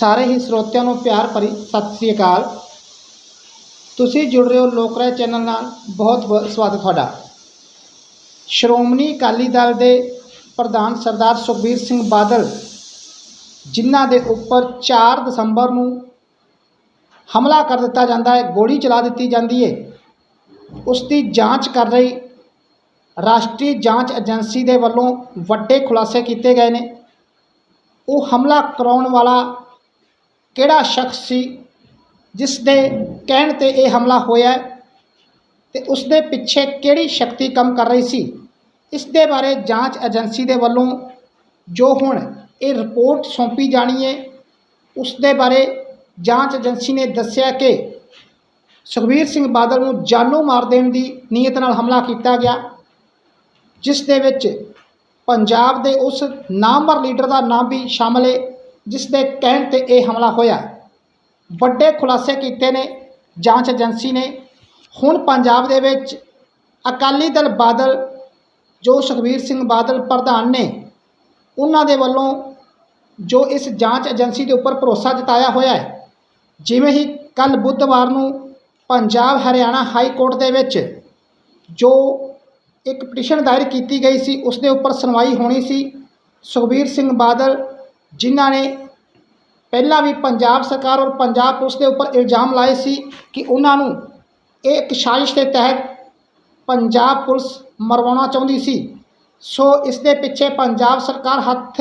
ਸਾਰੇ ਹੀ ਸਰੋਤਿਆਂ ਨੂੰ ਪਿਆਰ ਭਰੀ ਸਤਿ ਸ੍ਰੀ ਅਕਾਲ। ਤੁਸੀਂ ਜੁੜ ਰਹੇ ਹੋ ਲੋਕਰਾਏ ਚੈਨਲ ਨਾਲ। ਬਹੁਤ ਬਹੁਤ ਸਵਾਗਤ ਤੁਹਾਡਾ। ਸ਼੍ਰੋਮਣੀ ਅਕਾਲੀ ਦਲ ਦੇ ਪ੍ਰਧਾਨ ਸਰਦਾਰ ਸੁਖਬੀਰ ਸਿੰਘ ਬਾਦਲ, ਜਿਨ੍ਹਾਂ ਦੇ ਉੱਪਰ 4 ਦਸੰਬਰ ਨੂੰ ਹਮਲਾ ਕਰ ਦਿੱਤਾ ਜਾਂਦਾ ਹੈ, ਗੋਲੀ ਚਲਾ ਦਿੱਤੀ ਜਾਂਦੀ ਹੈ। ਉਸ ਦੀ ਜਾਂਚ ਕਰ ਰਹੀ ਰਾਸ਼ਟਰੀ ਜਾਂਚ ਏਜੰਸੀ ਦੇ ਵੱਲੋਂ ਵੱਡੇ ਖੁਲਾਸੇ ਕੀਤੇ ਗਏ ਨੇ। ਉਹ ਹਮਲਾ ਕਰਾਉਣ ਵਾਲਾ ਕਿਹੜਾ ਸ਼ਖਸ ਸੀ ਜਿਸ ਦੇ ਕਹਿਣ ਤੇ ਇਹ ਹਮਲਾ ਹੋਇਆ ਹੈ ਤੇ ਉਸ ਦੇ ਪਿੱਛੇ ਕਿਹੜੀ ਸ਼ਕਤੀ ਕੰਮ ਕਰ ਰਹੀ ਸੀ? ਇਸ ਦੇ ਬਾਰੇ ਜਾਂਚ ਏਜੰਸੀ ਦੇ ਵੱਲੋਂ ਜੋ ਹੁਣ ਇਹ ਰਿਪੋਰਟ ਸੌਂਪੀ ਜਾਣੀ ਹੈ ਉਸ ਦੇ ਬਾਰੇ ਜਾਂਚ ਏਜੰਸੀ ਨੇ ਦੱਸਿਆ ਕਿ ਸੁਖਬੀਰ ਸਿੰਘ ਬਾਦਲ ਨੂੰ ਜਾਨੋਂ ਮਾਰ ਦੇਣ ਦੀ ਨੀਅਤ ਨਾਲ ਹਮਲਾ ਕੀਤਾ ਗਿਆ, ਜਿਸ ਦੇ ਵਿੱਚ ਪੰਜਾਬ ਦੇ ਉਸ ਨਾਮਵਰ ਲੀਡਰ ਦਾ ਨਾਮ ਵੀ ਸ਼ਾਮਲ ਹੈ। ਜਿਸ ਦੇ ਕਹਿਣ ਤੇ ਇਹ ਹਮਲਾ ਹੋਇਆ। ਵੱਡੇ ਖੁਲਾਸੇ ਕੀਤੇ ਨੇ, ਜਾਂਚ ਏਜੰਸੀ ਨੇ। ਹੁਣ ਪੰਜਾਬ ਦੇ ਵਿੱਚ ਅਕਾਲੀ ਦਲ ਬਾਦਲ, ਜੋ ਸੁਖਬੀਰ ਸਿੰਘ ਬਾਦਲ ਪ੍ਰਧਾਨ ਨੇ, ਉਹਨਾਂ ਦੇ ਵੱਲੋਂ ਜੋ ਇਸ ਜਾਂਚ ਏਜੰਸੀ ਦੇ ਉੱਪਰ ਭਰੋਸਾ ਜਤਾਇਆ ਹੋਇਆ ਹੈ, ਜਿਵੇਂ ਹੀ ਕੱਲ ਬੁੱਧਵਾਰ ਨੂੰ ਪੰਜਾਬ ਹਰਿਆਣਾ ਹਾਈ ਕੋਰਟ ਦੇ ਵਿੱਚ ਜੋ ਇੱਕ ਪਟੀਸ਼ਨ ਦਾਇਰ ਕੀਤੀ ਗਈ ਸੀ ਉਸ ਦੇ ਉੱਪਰ ਸੁਣਵਾਈ ਹੋਣੀ ਸੀ, ਸੁਖਬੀਰ ਸਿੰਘ ਬਾਦਲ ਜਿਨ੍ਹਾਂ ਨੇ ਪਹਿਲਾਂ ਵੀ ਪੰਜਾਬ ਸਰਕਾਰ ਔਰ ਪੰਜਾਬ ਪੁਲਿਸ ਦੇ ਉੱਪਰ ਇਲਜ਼ਾਮ ਲਾਏ ਸੀ ਕਿ ਉਹਨਾਂ ਨੂੰ ਇਹ ਇੱਕ ਸਾਜ਼ਿਸ਼ ਦੇ ਤਹਿਤ ਪੰਜਾਬ ਪੁਲਿਸ ਮਰਵਾਉਣਾ ਚਾਹੁੰਦੀ ਸੀ। ਸੋ ਇਸ ਦੇ ਪਿੱਛੇ ਪੰਜਾਬ ਸਰਕਾਰ ਹੱਥ,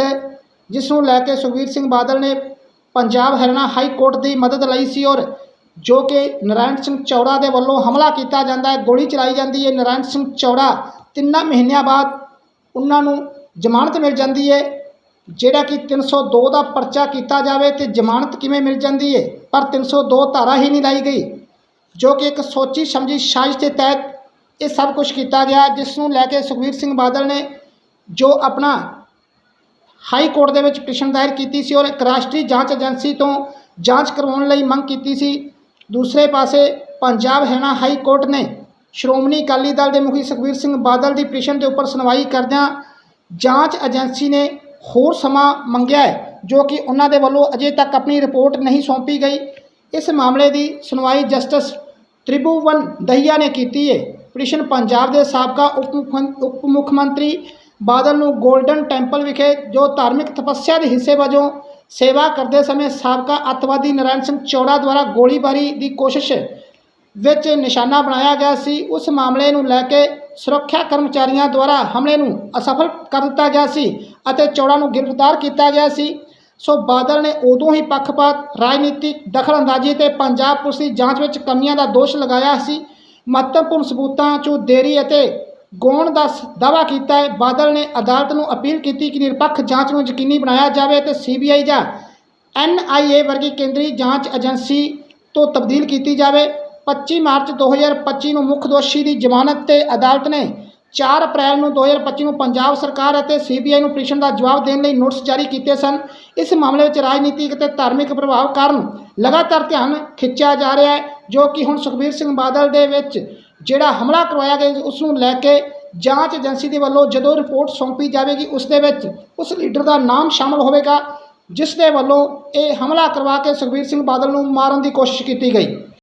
ਜਿਸ ਨੂੰ ਲੈ ਕੇ ਸੁਖਬੀਰ ਸਿੰਘ ਬਾਦਲ ਨੇ ਪੰਜਾਬ ਹਰਿਆਣਾ ਹਾਈ ਕੋਰਟ ਦੀ ਮਦਦ ਲਈ ਸੀ ਔਰ ਜੋ ਕਿ ਨਰਾਇਣ ਸਿੰਘ ਚੌੜਾ ਦੇ ਵੱਲੋਂ ਹਮਲਾ ਕੀਤਾ ਜਾਂਦਾ ਹੈ, ਗੋਲੀ ਚਲਾਈ ਜਾਂਦੀ ਹੈ। ਨਰਾਇਣ ਸਿੰਘ ਚੌੜਾ ਤਿੰਨਾਂ ਮਹੀਨਿਆਂ ਬਾਅਦ ਉਹਨਾਂ ਨੂੰ ਜ਼ਮਾਨਤ ਮਿਲ ਜਾਂਦੀ ਹੈ। ਜਿਹੜਾ ਕਿ 302 ਦਾ ਪਰਚਾ ਕੀਤਾ ਜਾਵੇ ਤੇ ਜ਼ਮਾਨਤ ਕਿਵੇਂ ਮਿਲ ਜਾਂਦੀ ਹੈ ਪਰ 302 ਧਾਰਾ ਹੀ ਨਹੀਂ ਲਾਈ ਗਈ, ਜੋ ਕਿ ਇੱਕ ਸੋਚੀ ਸਮਝੀ ਸਾਜ਼ਿਸ਼ ਦੇ ਤਹਿਤ ਇਹ ਸਭ ਕੁਝ ਕੀਤਾ ਗਿਆ, ਜਿਸ ਨੂੰ ਲੈ ਕੇ ਸੁਖਬੀਰ ਸਿੰਘ ਬਾਦਲ ਨੇ ਜੋ ਆਪਣਾ ਹਾਈ ਕੋਰਟ ਦੇ ਵਿੱਚ ਪਟੀਸ਼ਨ ਦਾਇਰ ਕੀਤੀ ਸੀ ਔਰ ਇੱਕ ਰਾਸ਼ਟਰੀ ਜਾਂਚ ਏਜੰਸੀ ਤੋਂ ਜਾਂਚ ਕਰਵਾਉਣ ਲਈ ਮੰਗ ਕੀਤੀ ਸੀ, ਦੂਸਰੇ ਪਾਸੇ ਪੰਜਾਬ ਹਰਿਆਣਾ ਹਾਈ ਕੋਰਟ ਨੇ ਸ਼੍ਰੋਮਣੀ ਅਕਾਲੀ ਦਲ ਦੇ ਮੁਖੀ ਸੁਖਬੀਰ ਸਿੰਘ ਬਾਦਲ ਦੀ ਪਟੀਸ਼ਨ ਦੇ ਉੱਪਰ ਸੁਣਵਾਈ ਕਰਦਿਆਂ ਜਾਂਚ ਏਜੰਸੀ ਨੇ ਹੋਰ ਸਮਾਂ ਮੰਗਿਆ ਹੈ, ਜੋ ਕਿ ਉਹਨਾਂ ਦੇ ਵੱਲੋਂ ਅਜੇ ਤੱਕ ਆਪਣੀ ਰਿਪੋਰਟ ਨਹੀਂ ਸੌਂਪੀ ਗਈ। ਇਸ ਮਾਮਲੇ ਦੀ ਸੁਣਵਾਈ ਜਸਟਿਸ ਤ੍ਰਿਭੂਵਨ ਦਹੀਆ ਨੇ ਕੀਤੀ ਹੈ। ਪਟੀਸ਼ਨ ਪੰਜਾਬ ਦੇ ਸਾਬਕਾ ਉਪ ਮੁੱਖ- ਉਪ ਮੁੱਖ ਮੰਤਰੀ ਬਾਦਲ ਨੂੰ ਗੋਲਡਨ ਟੈਂਪਲ ਵਿਖੇ ਜੋ ਧਾਰਮਿਕ ਤਪੱਸਿਆ ਦੇ ਹਿੱਸੇ ਵਜੋਂ ਸੇਵਾ ਕਰਦੇ ਸਮੇਂ ਸਾਬਕਾ ਅੱਤਵਾਦੀ ਨਰਾਇਣ ਸਿੰਘ ਚੌੜਾ ਦੁਆਰਾ ਗੋਲੀਬਾਰੀ ਦੀ ਕੋਸ਼ਿਸ਼ ਵਿੱਚ ਨਿਸ਼ਾਨਾ ਬਣਾਇਆ ਗਿਆ ਸੀ, ਉਸ ਮਾਮਲੇ ਨੂੰ ਲੈ ਕੇ ਸੁਰੱਖਿਆ ਕਰਮਚਾਰੀਆਂ ਦੁਆਰਾ ਹਮਲੇ ਨੂੰ ਅਸਫਲ ਕਰ ਦਿੱਤਾ ਗਿਆ ਸੀ ਅਤੇ ਚੌੜਾ ਨੂੰ ਗ੍ਰਿਫਤਾਰ ਕੀਤਾ ਗਿਆ ਸੀ। ਸੋ ਬਾਦਲ ਨੇ ਉਦੋਂ ਹੀ ਪੱਖਪਾਤ, ਰਾਜਨੀਤਿਕ ਦਖਲਅੰਦਾਜ਼ੀ ਤੇ ਪੰਜਾਬ ਪੁਲਿਸ ਦੀ ਜਾਂਚ ਵਿੱਚ ਕਮੀਆਂ ਦਾ ਦੋਸ਼ ਲਗਾਇਆ ਸੀ। ਮਹੱਤਵਪੂਰਨ ਸਬੂਤਾਂ 'ਚੋਂ ਦੇਰੀ ਅਤੇ ਗੌਣ ਦਾ ਦਾਅਵਾ ਕੀਤਾ ਹੈ। ਬਾਦਲ ਨੇ ਅਦਾਲਤ ਨੂੰ ਅਪੀਲ ਕੀਤੀ ਕਿ ਨਿਰਪੱਖ ਜਾਂਚ ਨੂੰ ਯਕੀਨੀ ਬਣਾਇਆ ਜਾਵੇ ਤੇ ਸੀਬੀਆਈ ਜਾਂ ਐਨਆਈਏ ਵਰਗੀ ਕੇਂਦਰੀ ਜਾਂਚ ਏਜੰਸੀ ਤੋਂ ਤਬਦੀਲ ਕੀਤੀ ਜਾਵੇ। 25 ਮਾਰਚ 2025 ਨੂੰ ਮੁੱਖ ਦੋਸ਼ੀ ਦੀ ਜ਼ਮਾਨਤ ਤੇ ਅਦਾਲਤ ਨੇ 4 ਅਪ੍ਰੈਲ ਨੂੰ 2025 ਨੂੰ ਪੰਜਾਬ ਸਰਕਾਰ ਅਤੇ ਸੀਬੀਆਈ ਨੂੰ ਪਟੀਸ਼ਨ ਦਾ ਜਵਾਬ ਦੇਣ ਲਈ ਨੋਟਿਸ ਜਾਰੀ ਕੀਤੇ ਸਨ। ਇਸ ਮਾਮਲੇ ਵਿੱਚ ਰਾਜਨੀਤਿਕ ਅਤੇ ਧਾਰਮਿਕ ਪ੍ਰਭਾਵ ਕਾਰਨ ਲਗਾਤਾਰ ਧਿਆਨ ਖਿੱਚਿਆ ਜਾ ਰਿਹਾ ਹੈ, ਜੋ ਕਿ ਹੁਣ ਸੁਖਬੀਰ ਸਿੰਘ ਬਾਦਲ ਦੇ ਵਿੱਚ ਜਿਹੜਾ ਹਮਲਾ ਕਰਵਾਇਆ ਗਿਆ, ਉਸ ਨੂੰ ਲੈ ਕੇ ਜਾਂਚ ਏਜੰਸੀ ਦੇ ਵੱਲੋਂ ਜਦੋਂ ਰਿਪੋਰਟ ਸੌਂਪੀ ਜਾਵੇਗੀ, ਉਸ ਦੇ ਵਿੱਚ ਉਸ ਲੀਡਰ ਦਾ ਨਾਮ ਸ਼ਾਮਲ ਹੋਵੇਗਾ, ਜਿਸ ਦੇ ਵੱਲੋਂ ਇਹ ਹਮਲਾ ਕਰਵਾ ਕੇ ਸੁਖਬੀਰ ਸਿੰਘ ਬਾਦਲ ਨੂੰ ਮਾਰਨ ਦੀ ਕੋਸ਼ਿਸ਼ ਕੀਤੀ ਗਈ।